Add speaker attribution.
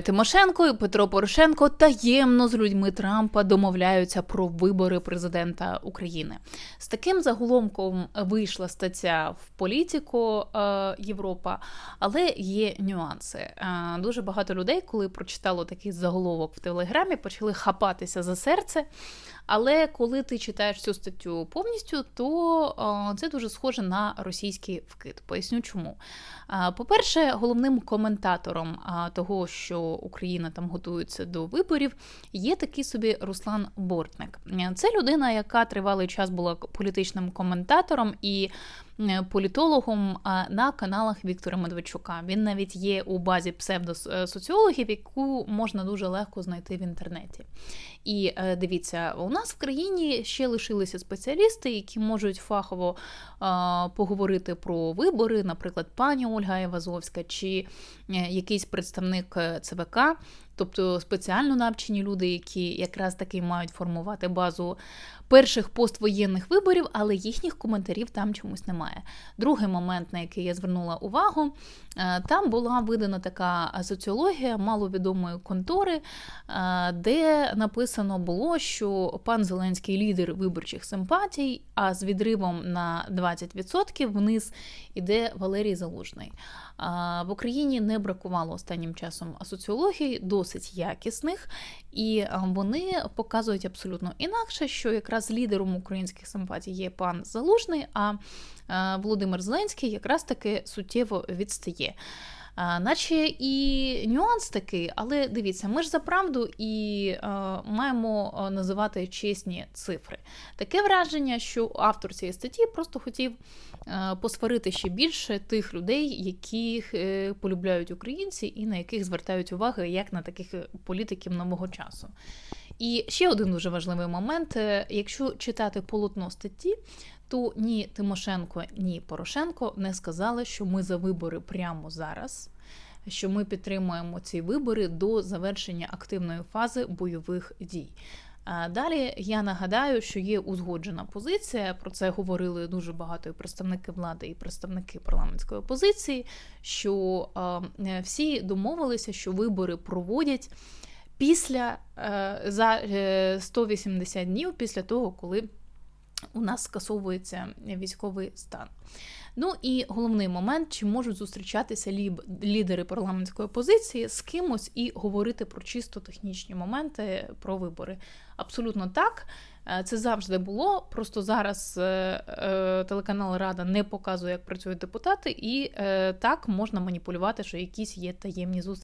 Speaker 1: Тимошенко і Петро Порошенко таємно з людьми Трампа домовляються про вибори президента України. З таким заголовком вийшла стаття в політику е, Європа, але є нюанси. Е, дуже багато людей, коли прочитало такий заголовок в телеграмі, почали хапатися за серце. Але коли ти читаєш цю статтю повністю, то е, це дуже схоже на російський вкид. Поясню чому. По-перше, головним коментатором того, що Україна там готується до виборів, є такий собі Руслан Бортник. Це людина, яка тривалий час була політичним коментатором і політологом е, на каналах Віктора Медведчука. Він навіть є у базі псевдосоціологів, яку можна дуже легко знайти в інтернеті. І е, дивіться, у нас в країні ще лишилися спеціалісти, які можуть фахово е, поговорити про вибори, наприклад, пані Ольга Євазовська чи е, якийсь представник е, ЦВК. Тобто спеціально навчені люди, які якраз таки мають формувати базу перших поствоєнних виборів, але їхніх коментарів там чомусь немає. Другий момент, на який я звернула увагу, е, там була видана така соціологія маловідомої контори, е, де написано було, що пан Зеленський лідер виборчих симпатій, а з відривом на 20% вниз іде Валерій Залужний. В Україні не бракувало останнім часом соціологій, досить якісних, і вони показують абсолютно інакше, що якраз лідером українських симпатій є пан Залужний, а а, Володимир Зеленський якраз таки суттєво відстає. А, Наче і нюанс такий, але дивіться, ми ж за правду і е, маємо е, називати чесні цифри. Таке враження, що автор цієї статті просто хотів е, посварити ще більше тих людей, яких е, полюбляють українці і на яких звертають увагу як на таких політиків нового часу. І ще один дуже важливий момент: якщо читати полотно статті, то ні Тимошенко, ні Порошенко не сказали, що ми за вибори прямо зараз. Що ми підтримуємо ці вибори до завершення активної фази бойових дій. Далі я нагадаю, що є узгоджена позиція. Про це говорили дуже багато і представники влади, і представники парламентської опозиції. Що е, всі домовилися, що вибори проводять після е, за е, 180 днів після того, коли у нас скасовується військовий стан. Ну і головний момент, чи можуть зустрічатися лідери парламентської опозиції з кимось і говорити про чисто технічні моменти про вибори. Абсолютно так. Е, Це завжди було. Просто зараз е, е, телеканал Рада не показує, як працюють депутати, і так можна маніпулювати, що якісь є таємні зустрічі.